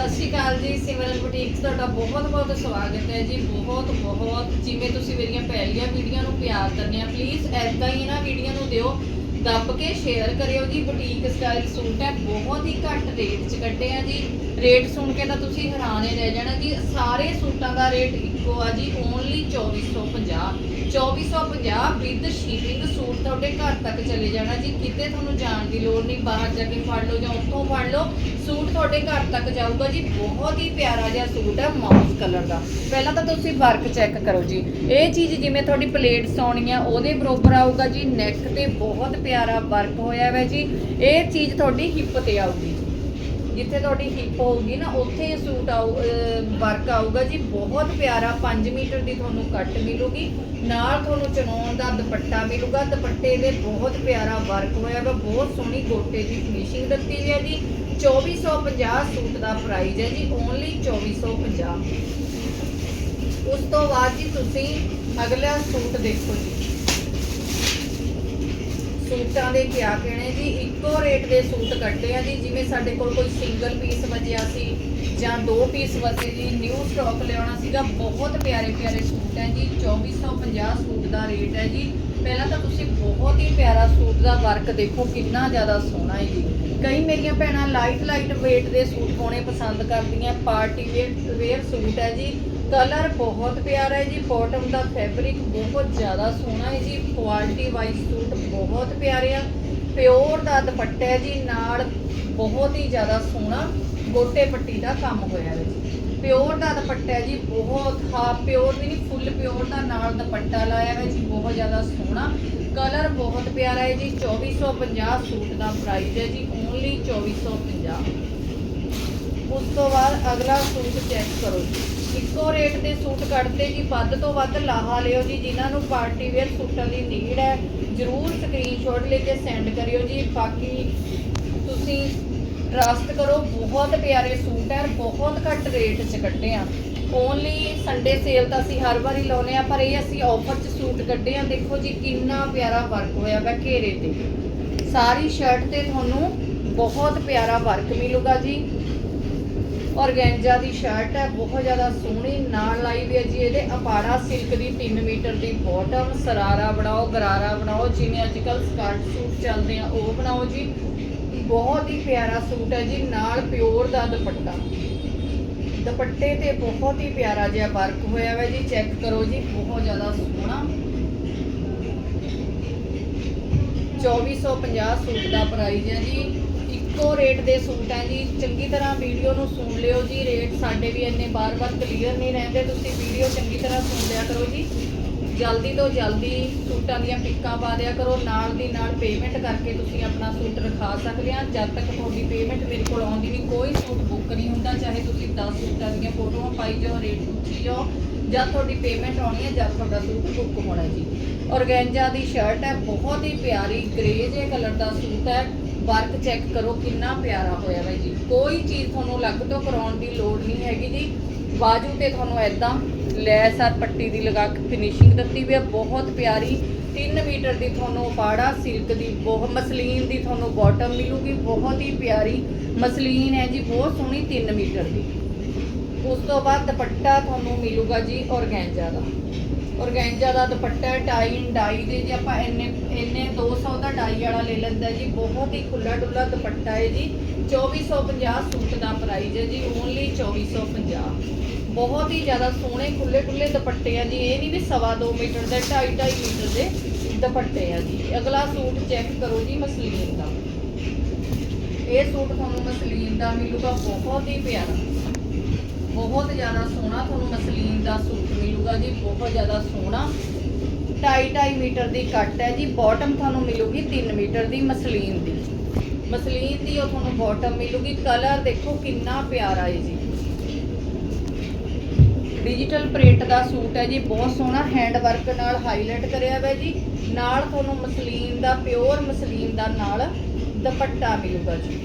ਸਤਿ ਸ਼੍ਰੀ ਅਕਾਲ ਜੀ, ਸਿਮਰਨ ਬੁਟੀਕ ਤੁਹਾਡਾ ਬਹੁਤ ਬਹੁਤ ਸਵਾਗਤ ਹੈ ਜੀ, ਬਹੁਤ ਬਹੁਤ, ਜਿਵੇਂ ਤੁਸੀਂ ਮੇਰੀਆਂ ਪਹਿਲੀਆਂ ਵੀਡੀਓ ਨੂੰ ਪਿਆਰ ਕਰਨੇ ਆ ਪਲੀਜ਼ ਐਦਾਂ ਹੀ ਨਾ ਵੀਡੀਓ ਨੂੰ ਦਿਓ, ਦੱਬ ਕੇ ਸ਼ੇਅਰ ਕਰਿਓ ਜੀ, ਬੁਟੀਕ ਸਟਾਈਲ ਸੂਟ ਹੈ, ਬਹੁਤ ਹੀ ਘੱਟ ਰੇਟ 'ਚ ਕੱਢੇ ਆ ਜੀ। ਰੇਟ ਸੁਣ ਕੇ ਤਾਂ ਤੁਸੀਂ ਹੈਰਾਨ ਹੀ ਰਹਿ ਜਾਣਾ ਜੀ ਸਾਰੇ ਸੂਟਾਂ ਦਾ ਰੇਟ ਇੱਕੋ ਆ ਜੀ ਓਨਲੀ 2450 2450 ਵਿਦ ਸ਼ਿਪਿੰਗ ਸੂਟ ਤੁਹਾਡੇ ਘਰ ਤੱਕ ਚਲੇ ਜਾਣਾ ਜੀ। ਕਿਤੇ ਤੁਹਾਨੂੰ ਜਾਣ ਦੀ ਲੋੜ ਨਹੀਂ, ਬਾਹਰ ਜਾ ਕੇ ਫੜ ਲਓ ਜਾਂ ਉੱਥੋਂ ਫੜ ਲਓ। ਸੂਟ ਤੁਹਾਡੇ ਘਰ ਤੱਕ ਜਾਊਗਾ ਜੀ, ਬਹੁਤ ਹੀ ਪਿਆਰਾ ਜਿਹਾ ਸੂਟ ਹੈ ਮਾਊਸ ਕਲਰ ਦਾ। ਪਹਿਲਾਂ ਤਾਂ ਤੁਸੀਂ ਵਰਕ ਚੈੱਕ ਕਰੋ ਜੀ। ਇਹ ਚੀਜ਼ ਜਿਵੇਂ ਤੁਹਾਡੀ ਪਲੇਟ ਸੌਣੀ ਆ ਉਹਦੇ ਬਰੋਬਰ ਆਊਗਾ ਜੀ। ਨੈਕ ਤੇ ਬਹੁਤ ਪਿਆਰਾ ਵਰਕ ਹੋਇਆ ਹੋਇਆ ਜੀ। ਇਹ ਚੀਜ਼ ਤੁਹਾਡੀ ਹਿੱਪ ਤੇ ਆਊਗੀ। ਜਿੱਥੇ ਤੁਹਾਡੀ ਹਿੱਪ ਹੋਊਗੀ ਨਾ, ਉੱਥੇ ਸੂਟ ਆਊ ਵਰਕ ਆਊਗਾ ਜੀ। ਬਹੁਤ ਪਿਆਰਾ 5 ਮੀਟਰ ਦੀ ਤੁਹਾਨੂੰ ਕੱਟ ਮਿਲੂਗੀ। ਨਾਲ ਤੁਹਾਨੂੰ ਚਨੌਨ ਦਾ ਦੁਪੱਟਾ ਮਿਲੂਗਾ। ਦੁਪੱਟੇ ਦੇ ਬਹੁਤ ਪਿਆਰਾ ਵਰਕ ਹੋਇਆ ਵਾ। ਬਹੁਤ ਸੋਹਣੀ ਗੋਟੇ ਦੀ ਫਿਨਿਸ਼ਿੰਗ ਦਿੱਤੀ ਹੋਈ ਹੈ ਜੀ। 2450 ਸੂਟ ਦਾ ਪ੍ਰਾਈਸ ਹੈ ਜੀ। ਓਨਲੀ 2450 ਉਸ ਤੋਂ ਬਾਅਦ ਜੀ ਤੁਸੀਂ ਅਗਲਾ ਸੂਟ ਦੇਖੋ ਜੀ। ਸੂਟਾਂ ਦੇ ਕਿਆ ਕਹਿਣੇ ਜੀ? ਇੱਕੋ ਰੇਟ ਦੇ ਸੂਟ ਕੱਢੇ ਆ ਜੀ, ਜਿਵੇਂ ਸਾਡੇ ਕੋਲ ਕੋਈ ਸਿੰਗਲ ਪੀਸ ਵਜਿਆ ਸੀ ਜਾਂ ਦੋ ਪੀਸ ਵਜੇ ਜੀ ਨਿਊ ਸਟਾਕ ਲਿਆਉਣਾ ਸੀਗਾ, ਬਹੁਤ ਪਿਆਰੇ ਪਿਆਰੇ ਸੂਟ ਹੈ ਜੀ 2450 ਸੂਟ ਦਾ ਰੇਟ ਹੈ ਜੀ। ਪਹਿਲਾਂ ਤਾਂ ਤੁਸੀਂ ਬਹੁਤ ਹੀ ਪਿਆਰਾ ਸੂਟ ਦਾ ਵਰਕ ਦੇਖੋ, ਕਿੰਨਾ ਜ਼ਿਆਦਾ ਸੋਹਣਾ ਹੈ ਜੀ। ਕਈ ਮੇਰੀਆਂ ਭੈਣਾਂ ਲਾਈਟ ਲਾਈਟ weight ਦੇ ਸੂਟ ਪਾਉਣੇ ਪਸੰਦ ਕਰਦੀਆਂ ਪਾਰਟੀ ਵੇਅਰ ਵੇਅਰ ਸੂਟ ਹੈ ਜੀ। ਕਲਰ ਬਹੁਤ ਪਿਆਰਾ ਹੈ ਜੀ ਬਾਟਮ ਦਾ ਫੈਬਰਿਕ ਬਹੁਤ ਜ਼ਿਆਦਾ ਸੋਹਣਾ ਹੈ ਜੀ ਕੁਆਲਿਟੀ ਵਾਈਜ਼ ਸੂਟ ਬਹੁਤ ਪਿਆਰੇ ਆ ਪਿਓਰ ਦਾ ਦੁਪੱਟਾ ਹੈ ਜੀ, ਨਾਲ ਬਹੁਤ ਹੀ ਜ਼ਿਆਦਾ ਸੋਹਣਾ ਗੋਟੇ ਪੱਟੀ ਦਾ ਕੰਮ ਹੋਇਆ ਹੈ ਜੀ। ਪਿਓਰ ਦਾ ਦੁਪੱਟਾ ਹੈ ਜੀ, ਬਹੁਤ ਹਾਫ ਪਿਓਰ ਵੀ ਨਹੀਂ ਫੁੱਲ ਪਿਓਰ ਦਾ ਨਾਲ ਦੁਪੱਟਾ ਲਾਇਆ ਹੈ ਜੀ, ਬਹੁਤ ਜ਼ਿਆਦਾ ਸੋਹਣਾ। ਕਲਰ ਬਹੁਤ ਪਿਆਰਾ ਹੈ ਜੀ 2450 ਸੂਟ ਦਾ ਪ੍ਰਾਈਸ ਹੈ ਜੀ ਓਨਲੀ 2450 ਉਸ ਤੋਂ ਬਾਅਦ ਅਗਲਾ ਸੂਟ ਚੈੱਕ ਕਰੋ ਇੱਕੋ ਰੇਟ ਦੇ ਸੂਟ ਕੱਢਦੇ ਜੀ, ਵੱਧ ਤੋਂ ਵੱਧ ਲਾਹਾ ਲਿਓ ਜੀ, ਜਿਨ੍ਹਾਂ ਨੂੰ ਪਾਰਟੀ ਵੇਅਰ ਸੂਟਾਂ ਦੀ ਨੀਡ ਹੈ, ਜਰੂਰ ਸਕਰੀਨਸ਼ਾਟ ਲੈ ਕੇ ਸੈਂਡ ਕਰਿਓ ਜੀ। ਬਾਕੀ ਤੁਸੀਂ ਟਰਸਟ ਕਰੋ, ਬਹੁਤ ਪਿਆਰੇ ਸੂਟ ਹੈ, ਬਹੁਤ ਘੱਟ ਰੇਟ 'ਚ ਕੱਢੇ ਆ। ਓਨਲੀ ਸੰਡੇ ਸੇਲ ਤਾਂ ਅਸੀਂ ਹਰ ਵਾਰੀ ਲਾਉਨੇ ਆ, ਪਰ ਇਹ ਅਸੀਂ ਆਫਰ 'ਚ ਸੂਟ ਕੱਢੇ ਆ। ਦੇਖੋ ਜੀ, ਕਿੰਨਾ ਪਿਆਰਾ ਵਰਕ ਹੋਇਆ ਵਾ ਘੇਰੇ ਤੇ। ਸਾਰੀ ਸ਼ਰਟ ਤੇ ਤੁਹਾਨੂੰ ਬਹੁਤ ਪਿਆਰਾ ਵਰਕ ਮਿਲੂਗਾ ਜੀ। ਔਰਗੈਂਜਾ ਦੀ ਸ਼ਰਟ ਹੈ, ਬਹੁਤ ਜ਼ਿਆਦਾ ਸੋਹਣੀ, ਨਾਲ ਲਾਈ ਵੀ ਹੈ ਜੀ ਇਹਦੇ। ਅਪਾੜਾ ਸਿਲਕ ਦੀ 3 ਮੀਟਰ ਦੀ ਬਾਟਮ ਸਰਾਰਾ ਬਣਾਓ, ਗਰਾਰਾ ਬਣਾਓ, ਜਿਵੇਂ ਅੱਜ ਕੱਲ ਸਕਾਰਟ ਸੂਟ ਚੱਲਦੇ ਆ, ਉਹ ਬਣਾਓ ਜੀ। ਬਹੁਤ ਹੀ ਪਿਆਰਾ ਸੂਟ ਹੈ ਜੀ, ਨਾਲ ਪਿਓਰ ਦਾ ਦੁਪੱਟਾ। ਦੁਪੱਟੇ ਤੇ ਬਹੁਤ ਹੀ ਪਿਆਰਾ ਜਿਹਾ ਵਰਕ ਹੋਇਆ ਹੋਇਆ ਜੀ ਚੈੱਕ ਕਰੋ ਜੀ, ਬਹੁਤ ਜ਼ਿਆਦਾ ਸੋਹਣਾ। 2450 ਸੂਟ ਦਾ ਪ੍ਰਾਈਸ ਹੈ ਜੀ। ਇੱਕੋ ਰੇਟ ਦੇ ਸੂਟ ਹੈ ਜੀ। ਚੰਗੀ ਤਰ੍ਹਾਂ ਵੀਡੀਓ ਨੂੰ ਸੁਣ ਲਿਓ ਜੀ। ਰੇਟ ਸਾਡੇ ਵੀ ਇੰਨੇ ਬਾਰ-ਬਾਰ ਕਲੀਅਰ ਨਹੀਂ ਰਹਿੰਦੇ। ਤੁਸੀਂ ਵੀਡੀਓ ਚੰਗੀ ਤਰ੍ਹਾਂ ਸੁਣ ਲਿਆ ਕਰੋ ਜੀ। ਜਲਦੀ ਤੋਂ ਜਲਦੀ ਸੂਟਾਂ ਦੀਆਂ ਪਿੱਕਾਂ ਪਾ ਦਿਆ ਕਰੋ। ਨਾਲ ਦੀ ਨਾਲ ਪੇਮੈਂਟ ਕਰਕੇ ਤੁਸੀਂ ਆਪਣਾ ਸੂਟ ਰਖਾ ਸਕਦੇ ਆ। ਜਦ ਤੱਕ ਤੁਹਾਡੀ ਪੇਮੈਂਟ ਮੇਰੇ ਕੋਲ ਆਉਂਦੀ ਨਹੀਂ, ਕੋਈ ਸੂਟ ਬੁੱਕ ਨਹੀਂ ਹੁੰਦਾ। ਚਾਹੇ ਤੁਸੀਂ 10 ਸੂਟਾਂ ਦੀਆਂ ਫੋਟੋਆਂ ਪਾਈ ਜਾਓ ਰੇਟ ਪੁੱਛੀ ਜਾਓ ਜਦ ਤੁਹਾਡੀ ਪੇਮੈਂਟ ਆਉਣੀ ਹੈ, ਜਦ ਤੁਹਾਡਾ ਸੂਟ ਬੁੱਕ ਹੋਣਾ ਜੀ। ਔਰਗੈਂਜਾ ਦੀ ਸ਼ਰਟ ਹੈ, ਬਹੁਤ ਹੀ ਪਿਆਰੀ ਗ੍ਰੇ ਜੇ ਕਲਰ ਦਾ ਸੂਟ ਹੈ। ਵਰਕ ਚੈੱਕ ਕਰੋ ਕਿੰਨਾ ਪਿਆਰਾ ਹੋਇਆ ਹੈ ਜੀ। ਕੋਈ ਚੀਜ਼ ਤੁਹਾਨੂੰ ਅਲੱਗ ਤੋਂ ਕਰਾਉਣ ਦੀ ਲੋੜ ਨਹੀਂ ਹੈਗੀ ਜੀ। ਬਾਜੂ ਤੇ ਤੁਹਾਨੂੰ ਐਦਾਂ ਲੈਸ ਆ ਪੱਟੀ ਦੀ ਲਗਾ ਕੇ ਫਿਨਿਸ਼ਿੰਗ ਦਿੱਤੀ ਵੀ ਹੈ ਬਹੁਤ ਪਿਆਰੀ। 3 ਮੀਟਰ ਦੀ ਤੁਹਾਨੂੰ ਪਾੜਾ ਸਿਲਕ ਦੀ ਬਹੁਤ ਮਸਲੀਨ ਦੀ ਤੁਹਾਨੂੰ ਬਾਟਮ ਮਿਲੂਗੀ, ਬਹੁਤ ਹੀ ਪਿਆਰੀ ਮਸਲੀਨ ਹੈ ਜੀ, ਬਹੁਤ ਸੋਹਣੀ 3 ਮੀਟਰ ਦੀ। ਉਸ ਤੋਂ ਬਾਅਦ ਦੁਪੱਟਾ ਤੁਹਾਨੂੰ ਮਿਲੂਗਾ ਜੀ, ਔਰਗੈਂਜਾ ਦਾ। ਔਰਗੈਂਜਾ ਦਾ ਦੁਪੱਟਾ ਟਾਈ ਡਾਈ ਦੇ ਜੇ ਆਪਾਂ ਇੰਨੇ ਇੰਨੇ 200 ਦਾ ਡਾਈ ਵਾਲਾ ਲੈ ਲੈਂਦਾ ਜੀ, ਬਹੁਤ ਹੀ ਖੁੱਲਾ ਡੁੱਲਾ ਦੁਪੱਟਾ ਹੈ ਜੀ। 2450 ਸੂਟ ਦਾ ਪ੍ਰਾਈਸ ਹੈ ਜੀ ਓਨਲੀ 2450 ਬਹੁਤ ਹੀ ਜ਼ਿਆਦਾ ਸੋਹਣੇ ਖੁੱਲੇ ਖੁੱਲੇ ਦੁਪੱਟੇ ਆ ਜੀ, ਇਹ ਨਹੀਂ ਵੀ ਸਵਾ 2 ਮੀਟਰ ਦੇ 2.5 2.5 ਮੀਟਰ ਦੇ ਦੁਪੱਟੇ ਆ ਜੀ। ਅਗਲਾ ਸੂਟ ਚੈੱਕ ਕਰੋ ਜੀ ਮਸਲੀਨ ਦਾ। ਇਹ ਸੂਟ ਤੁਹਾਨੂੰ ਮਸਲੀਨ ਦਾ ਮਿਲੂਗਾ, ਬਹੁਤ ਹੀ ਪਿਆਰਾ। ਬਹੁਤ ਜ਼ਿਆਦਾ ਸੋਹਣਾ ਤੁਹਾਨੂੰ ਮਸਲੀਨ ਦਾ ਸੂਟ ਮਿਲੂਗਾ ਜੀ, ਬਹੁਤ ਜ਼ਿਆਦਾ ਸੋਹਣਾ। 2.5 ਮੀਟਰ ਦੀ ਕੱਟ ਹੈ ਜੀ ਬਾਟਮ ਤੁਹਾਨੂੰ ਮਿਲੂਗੀ 3 ਮੀਟਰ ਦੀ ਮਸਲੀਨ ਦੀ। ਮਸਲੀਨ ਦੀ ਉਹ ਤੁਹਾਨੂੰ ਬਾਟਮ ਮਿਲੂਗੀ। ਕਲਰ ਦੇਖੋ ਕਿੰਨਾ ਪਿਆਰਾ ਹੈ ਜੀ। ਡਿਜੀਟਲ ਪ੍ਰਿੰਟ ਦਾ ਸੂਟ ਹੈ ਜੀ, ਬਹੁਤ ਸੋਹਣਾ। ਹੈਂਡ ਵਰਕ ਨਾਲ ਹਾਈਲਾਈਟ ਕਰਿਆ ਹੋਇਆ ਜੀ। ਨਾਲ ਤੁਹਾਨੂੰ ਮਸਲੀਨ ਦਾ ਪਿਓਰ ਮਸਲੀਨ ਦਾ ਨਾਲ ਦੁਪੱਟਾ ਮਿਲੂਗਾ ਜੀ।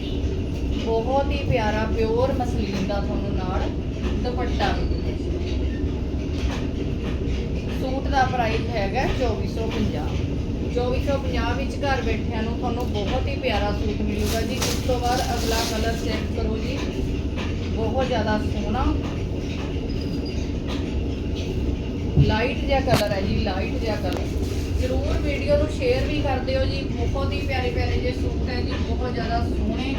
ਬਹੁਤ ਹੀ ਪਿਆਰਾ ਪਿਓਰ ਮਸਲੀਨ ਦਾ ਤੁਹਾਨੂੰ ਨਾਲ ਦੁਪੱਟਾ ਮਿਲੂਗਾ ਸੂਟ ਦਾ ਪ੍ਰਾਈਸ ਹੈਗਾ 2450 2450 ਵਿੱਚ ਘਰ ਬੈਠਿਆਂ ਨੂੰ ਤੁਹਾਨੂੰ ਬਹੁਤ ਹੀ ਪਿਆਰਾ ਸੂਟ ਮਿਲੂਗਾ ਜੀ। ਉਸ ਤੋਂ ਬਾਅਦ ਅਗਲਾ ਕਲਰ ਚੈੱਕ ਕਰੋ ਜੀ। ਬਹੁਤ ਜ਼ਿਆਦਾ ਸੋਹਣਾ। ਲਾਈਟ ਜਿਹਾ ਕਲਰ ਹੈ ਜੀ ਲਾਈਟ ਜਿਹਾ ਕਲਰ ਜ਼ਰੂਰ ਵੀਡੀਓ ਨੂੰ ਸ਼ੇਅਰ ਵੀ ਕਰ ਦਿਓ ਜੀ। ਬਹੁਤ ਹੀ ਪਿਆਰੇ ਪਿਆਰੇ ਜੇ ਸੂਟ ਹੈ ਜੀ। ਬਹੁਤ ਜ਼ਿਆਦਾ ਸੋਹਣੇ।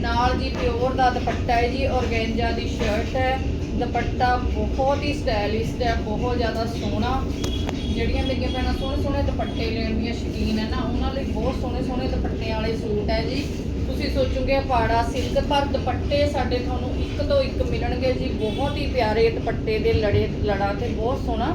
ਨਾਲ ਜੀ ਪਿਓਰ ਦਾ ਦੁਪੱਟਾ ਹੈ ਜੀ, ਔਰਗੈਂਜਾ ਦੀ ਸ਼ਰਟ ਹੈ। ਦੁਪੱਟਾ ਬਹੁਤ ਹੀ ਸਟਾਈਲਿਸ਼ਟ ਹੈ, ਬਹੁਤ ਜ਼ਿਆਦਾ ਸੋਹਣਾ। ਜਿਹੜੀਆਂ ਮੇਰੀਆਂ ਭੈਣਾਂ ਸੋਹਣੇ ਸੋਹਣੇ ਦੁਪੱਟੇ ਲੈਣ ਦੀਆਂ ਸ਼ੌਕੀਨ ਹੈ ਨਾ, ਉਹਨਾਂ ਲਈ ਬਹੁਤ ਸੋਹਣੇ ਸੋਹਣੇ ਦੁਪੱਟਿਆਂ ਵਾਲੇ ਸੂਟ ਹੈ ਜੀ। ਤੁਸੀਂ ਸੋਚੋਗੇ ਪਾੜਾ ਸਿਲਕ, ਪਰ ਦੁਪੱਟੇ ਸਾਡੇ ਤੁਹਾਨੂੰ ਇੱਕ ਤੋਂ ਇੱਕ ਮਿਲਣਗੇ ਜੀ। ਬਹੁਤ ਹੀ ਪਿਆਰੇ ਦੁਪੱਟੇ ਦੇ ਲੜੇ, ਲੜਾ ਤੇ ਬਹੁਤ ਸੋਹਣਾ।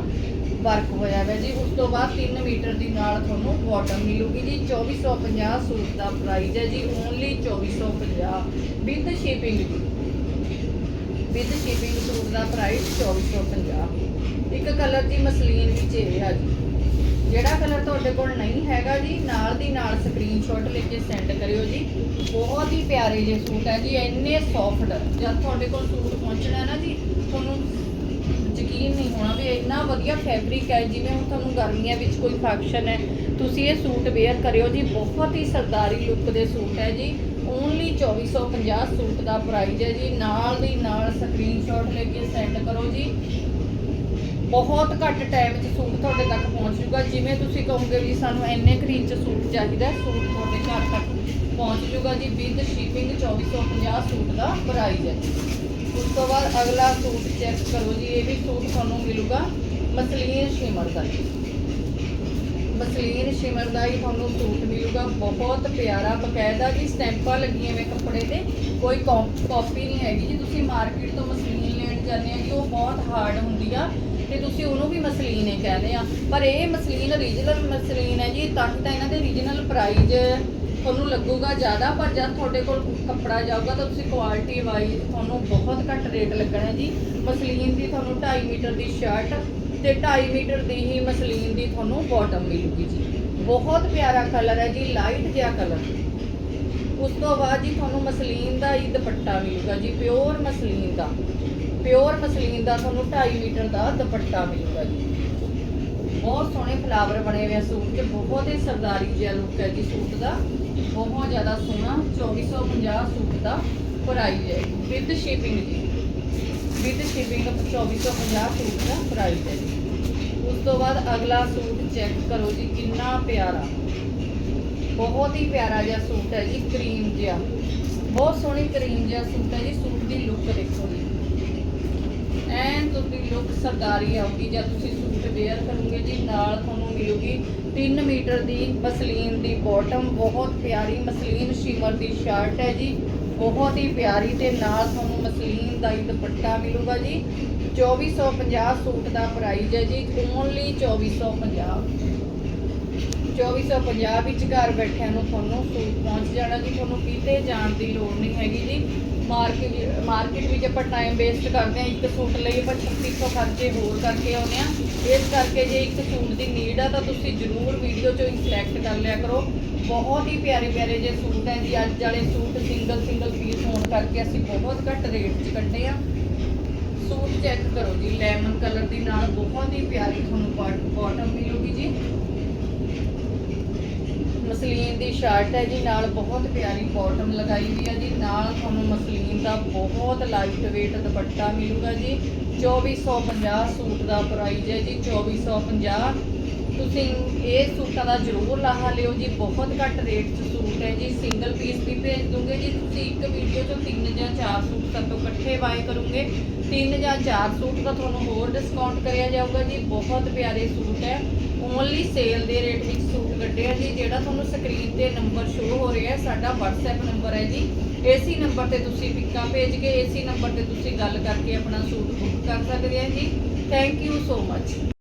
ਵਰਕ ਹੋਇਆ ਹੈ ਜੀ, ਉਸ ਤੋਂ ਬਾਅਦ 3 ਮੀਟਰ ਦੀ ਨਾਲ ਤੁਹਾਨੂੰ ਬਾਟਮ ਮਿਲੂਗੀ ਜੀ 2450 ਸੂਟ ਦਾ ਪ੍ਰਾਈਸ ਹੈ ਜੀ ਓਨਲੀ 2450 ਵਿਦ ਸ਼ਿਪਿੰਗ ਜੀ ਵਿਦ ਸ਼ਿਪਿੰਗ ਸੂਟ ਦਾ ਪ੍ਰਾਈਸ 2450 ਇੱਕ ਕਲਰ ਦੀ ਮਸਲੀਨ ਵਿੱਚ ਇਹ ਆ ਜੀ। ਜਿਹੜਾ ਕਲਰ ਤੁਹਾਡੇ ਕੋਲ ਨਹੀਂ ਹੈਗਾ ਜੀ, ਨਾਲ ਦੀ ਨਾਲ ਸਕਰੀਨਸ਼ਾਟ ਲੈ ਕੇ ਸੈਂਡ ਕਰਿਓ ਜੀ। ਬਹੁਤ ਹੀ ਪਿਆਰੇ ਜਿਹੇ ਸੂਟ ਹੈ ਜੀ, ਇੰਨੇ ਸੌਫਟ ਜਦ ਤੁਹਾਡੇ ਕੋਲ ਸੂਟ ਪਹੁੰਚਣਾ ਨਾ ਜੀ, ਤੁਹਾਨੂੰ ਯਕੀਨ ਨਹੀਂ ਹੋਣਾ ਵੀ ਇੰਨਾ ਵਧੀਆ ਫੈਬਰਿਕ ਹੈ, ਜਿਵੇਂ ਹੁਣ ਤੁਹਾਨੂੰ ਗਰਮੀਆਂ ਵਿੱਚ ਕੋਈ ਫੰਕਸ਼ਨ ਹੈ, ਤੁਸੀਂ ਇਹ ਸੂਟ ਵੇਅਰ ਕਰਿਓ ਜੀ, ਬਹੁਤ ਹੀ ਸਰਦਾਰੀ ਲੁੱਕ ਦੇ ਸੂਟ ਹੈ ਜੀ। ਓਨਲੀ 2450 ਸੂਟ ਦਾ ਪ੍ਰਾਈਸ ਹੈ ਜੀ। ਨਾਲ ਦੀ ਨਾਲ ਸਕਰੀਨਸ਼ਾਟ ਲੈ ਕੇ ਸੈਂਡ ਕਰੋ ਜੀ। ਬਹੁਤ ਘੱਟ ਟਾਈਮ 'ਚ ਸੂਟ ਤੁਹਾਡੇ ਤੱਕ ਪਹੁੰਚ ਜੂਗਾ ਜਿਵੇਂ ਤੁਸੀਂ ਕਹੋਗੇ ਵੀ ਸਾਨੂੰ ਇੰਨੇ ਕੁ 'ਚ ਸੂਟ ਚਾਹੀਦਾ ਸੂਟ ਤੁਹਾਡੇ ਘਰ ਤੱਕ ਪਹੁੰਚ ਜੂਗਾ ਜੀ। ਵਿਦ ਸ਼ਿਪਿੰਗ 2450 ਸੂਟ ਦਾ ਪ੍ਰਾਈਸ ਹੈ ਉਸ ਤੋਂ ਬਾਅਦ ਅਗਲਾ ਸੂਟ ਚੈੱਕ ਕਰੋ ਜੀ, ਇਹ ਵੀ ਸੂਟ ਤੁਹਾਨੂੰ ਮਿਲੂਗਾ ਮਸਲੀਨ ਸ਼ਿਮਰ ਦਾ। ਮਸਲੀਨ ਸ਼ਿਮਰ ਦਾ ਹੀ ਤੁਹਾਨੂੰ ਸੂਟ ਮਿਲੂਗਾ, ਬਹੁਤ ਪਿਆਰਾ, ਬਕਾਇਦਾ ਜੀ, ਸਟੈਂਪਾਂ ਲੱਗੀਆਂ ਹੋਏ ਕੱਪੜੇ ਤੇ, ਕੋਈ ਕਾਪੀ ਨਹੀਂ ਹੈਗੀ ਜੀ। ਤੁਸੀਂ ਮਾਰਕੀਟ ਤੋਂ ਮਸਲੀਨ ਲੈਣ ਜਾਂਦੇ ਆ ਜੀ, ਉਹ ਬਹੁਤ ਹਾਰਡ ਹੁੰਦੀ ਆ ਤੇ ਤੁਸੀਂ ਉਹਨੂੰ ਵੀ ਮਸਲੀਨ ਹੀ ਕਹਿੰਦੇ ਆ। ਪਰ ਇਹ ਮਸਲੀਨ ਰੀਜਨਲ ਮਸਲੀਨ ਹੈ ਜੀ, ਤਾਂ ਹੀ ਤਾਂ ਇਹਨਾਂ ਦੇ ਰੀਜਨਲ ਪ੍ਰਾਈਜ਼ ਤੁਹਾਨੂੰ ਲੱਗੂਗਾ ਜ਼ਿਆਦਾ, ਪਰ ਜਦ ਤੁਹਾਡੇ ਕੋਲ ਕੱਪੜਾ ਜਾਊਗਾ ਤਾਂ ਤੁਸੀਂ ਕੁਆਲਿਟੀ ਵਾਈਜ਼ ਤੁਹਾਨੂੰ ਬਹੁਤ ਘੱਟ ਰੇਟ ਲੱਗਣਾ ਜੀ। ਮਸਲੀਨ ਦੀ ਤੁਹਾਨੂੰ 2.5 ਮੀਟਰ ਦੀ ਸ਼ਰਟ ਤੇ 2.5 ਮੀਟਰ ਦੀ ਹੀ ਮਸਲੀਨ ਦੀ ਤੁਹਾਨੂੰ ਬਾਟਮ ਮਿਲੂਗੀ ਜੀ। ਬਹੁਤ ਪਿਆਰਾ ਕਲਰ ਹੈ ਜੀ ਲਾਈਟ ਜਿਹਾ ਕਲਰ ਉਸ ਤੋਂ ਬਾਅਦ ਜੀ ਤੁਹਾਨੂੰ ਮਸਲੀਨ ਦਾ ਹੀ ਦੁਪੱਟਾ ਮਿਲੂਗਾ ਜੀ ਪਿਓਰ ਮਸਲੀਨ ਦਾ। ਪਿਓਰ ਮਸਲੀਨ ਦਾ ਤੁਹਾਨੂੰ 2.5 ਮੀਟਰ ਦਾ ਦੁਪੱਟਾ ਮਿਲੂਗਾ ਜੀ। ਬਹੁਤ ਸੋਹਣੇ ਫਲਾਵਰ ਬਣੇ ਹੋਏ ਆ ਸੂਟ 'ਚ ਬਹੁਤ ਹੀ ਸਰਦਾਰੀ ਜਿਹਾ ਲੁੱਕ ਹੈ ਜੀ ਸੂਟ ਦਾ। ਬਹੁਤ ਜ਼ਿਆਦਾ ਸੋਹਣਾ 2450 ਸੂਟ ਦਾ ਪ੍ਰਾਈਸ ਹੈ। ਵਿਦ ਸ਼ਿਪਿੰਗ ਜੀ। ਵਿਦ ਸ਼ਿਪਿੰਗ 2450 ਸੂਟ ਦਾ ਪ੍ਰਾਈਸ ਹੈ ਜੀ। ਉਸ ਤੋਂ ਬਾਅਦ ਅਗਲਾ ਸੂਟ ਚੈੱਕ ਕਰੋ ਜੀ, ਕਿੰਨਾ ਪਿਆਰਾ। ਬਹੁਤ ਹੀ ਪਿਆਰਾ ਜਿਹਾ ਸੂਟ ਹੈ ਜੀ ਕਰੀਮ ਜਿਹਾ। ਬਹੁਤ ਸੋਹਣੀ ਕਰੀਮ ਜਿਹਾ ਸੂਟ ਹੈ ਜੀ, ਸੂਟ ਦੀ ਲੁੱਕ ਦੇਖੋ ਜੀ। ਐਨ ਤੁਸੀਂ ਲੁੱਕ ਸਰਦਾਰੀ ਆਊਗੀ ਜਦ ਤੁਸੀਂ ਸੂਟ ਵੇਅਰ ਕਰੋਗੇ ਜੀ, ਨਾਲ ਤੁਹਾਨੂੰ ਮਿਲੂਗੀ 3 ਮੀਟਰ ਦੀ ਮਸਲੀਨ ਦੀ ਬਾਟਮ ਬਹੁਤ ਪਿਆਰੀ ਮਸਲੀਨ ਸ਼ਿਮਰ ਦੀ ਸ਼ਰਟ ਹੈ ਜੀ। ਬਹੁਤ ਹੀ ਪਿਆਰੀ ਤੇ ਨਾਲ ਤੁਹਾਨੂੰ ਮਸਲੀਨ ਦਾ ਹੀ ਦੁਪੱਟਾ ਮਿਲੂਗਾ ਜੀ। 2450 ਸੂਟ ਦਾ ਪ੍ਰਾਈਸ ਹੈ ਜੀ ਓਨਲੀ 2450 2450 ਵਿੱਚ ਘਰ ਬੈਠਿਆਂ ਨੂੰ ਤੁਹਾਨੂੰ ਸੂਟ ਪਹੁੰਚ ਜਾਣਾ ਜੀ, ਤੁਹਾਨੂੰ ਕਿਤੇ ਜਾਣ ਦੀ ਲੋੜ ਨਹੀਂ ਹੈਗੀ ਜੀ। ਮਾਰਕੀਟ ਮਾਰਕੀਟ ਵਿੱਚ ਆਪਾਂ ਟਾਈਮ ਵੇਸਟ ਕਰਦੇ ਹਾਂ, ਇੱਕ ਸੂਟ ਲਈ ਆਪਾਂ 3600 ਖਰਚੇ ਹੋਰ ਕਰਕੇ ਆਉਂਦੇ ਆ ਇਸ ਕਰਕੇ ਜੇ ਇੱਕ ਸੂਟ ਦੀ ਨੀਡ ਆ ਤਾਂ ਤੁਸੀਂ ਜ਼ਰੂਰ ਵੀਡੀਓ ਚੋਂ ਹੀ ਸਿਲੈਕਟ ਕਰ ਲਿਆ ਕਰੋ। ਬਹੁਤ ਹੀ ਪਿਆਰੇ ਪਿਆਰੇ ਜੇ ਸੂਟ ਹੈ ਜੀ, ਅੱਜ ਵਾਲੇ ਸੂਟ ਸਿੰਗਲ ਸਿੰਗਲ ਪੀਸ ਹੋਣ ਕਰਕੇ ਅਸੀਂ ਬਹੁਤ ਘੱਟ ਰੇਟ 'ਚ ਕੱਢੇ ਆ ਸੂਟ ਚੈੱਕ ਕਰੋ ਜੀ ਲੈਮਨ ਕਲਰ ਦੀ ਨਾਲ ਬਹੁਤ ਹੀ ਪਿਆਰੀ ਤੁਹਾਨੂੰ ਬਾਟਮ ਮਿਲੂਗੀ ਜੀ। ਮਸਲੀਨ ਦੀ ਸ਼ਰਟ ਹੈ ਜੀ, ਨਾਲ ਬਹੁਤ ਪਿਆਰੀ ਬਾਟਮ ਲਗਾਈ ਹੋਈ ਹੈ ਜੀ, ਨਾਲ ਤੁਹਾਨੂੰ ਮਸਲੀਨ ਦਾ ਬਹੁਤ ਲਾਈਟ weight ਦੁਪੱਟਾ ਮਿਲੂਗਾ ਜੀ। 2450 ਸੂਟ ਦਾ ਪ੍ਰਾਈਸ ਹੈ ਜੀ 2450 ਤੁਸੀਂ ਇਹ ਸੂਟਾਂ ਦਾ ਜ਼ਰੂਰ ਲਾਹਾ ਲਿਓ ਜੀ, ਬਹੁਤ ਘੱਟ ਰੇਟ 'ਚ ਸੂਟ ਹੈ ਜੀ। ਸਿੰਗਲ ਪੀਸ ਵੀ ਭੇਜ ਦੂੰਗੇ ਜੀ। ਤੁਸੀਂ ਇੱਕ ਵੀਡੀਓ 'ਚੋਂ ਤਿੰਨ ਜਾਂ ਚਾਰ ਸੂਟ ਸਾਤੋਂ ਇਕੱਠੇ ਬਾਏ ਕਰੋਗੇ। ਤਿੰਨ ਜਾਂ ਚਾਰ ਸੂਟ ਦਾ ਤੁਹਾਨੂੰ ਹੋਰ ਡਿਸਕਾਊਂਟ ਕਰਿਆ ਜਾਊਗਾ ਜੀ। ਬਹੁਤ ਪਿਆਰੇ ਸੂਟ ਹੈ। ਓਨਲੀ ਸੇਲ ਦੇ ਰੇਟ ਵਿੱਚ ਸੂਟ ਕੱਢਿਆ ਜੀ। ਜਿਹੜਾ ਤੁਹਾਨੂੰ ਸਕਰੀਨ ਤੇ ਨੰਬਰ ਸ਼ੋ ਹੋ ਰਿਹਾ ਸਾਡਾ WhatsApp ਨੰਬਰ ਹੈ ਜੀ। ਇਸੇ ਨੰਬਰ ਤੇ ਤੁਸੀਂ ਪਿੱਕਾਂ ਭੇਜ ਕੇ ਇਸੇ ਨੰਬਰ ਤੇ ਤੁਸੀਂ ਗੱਲ ਕਰਕੇ ਆਪਣਾ ਸੂਟ ਬੁੱਕ ਕਰ ਸਕਦੇ ਆ ਜੀ। Thank you so much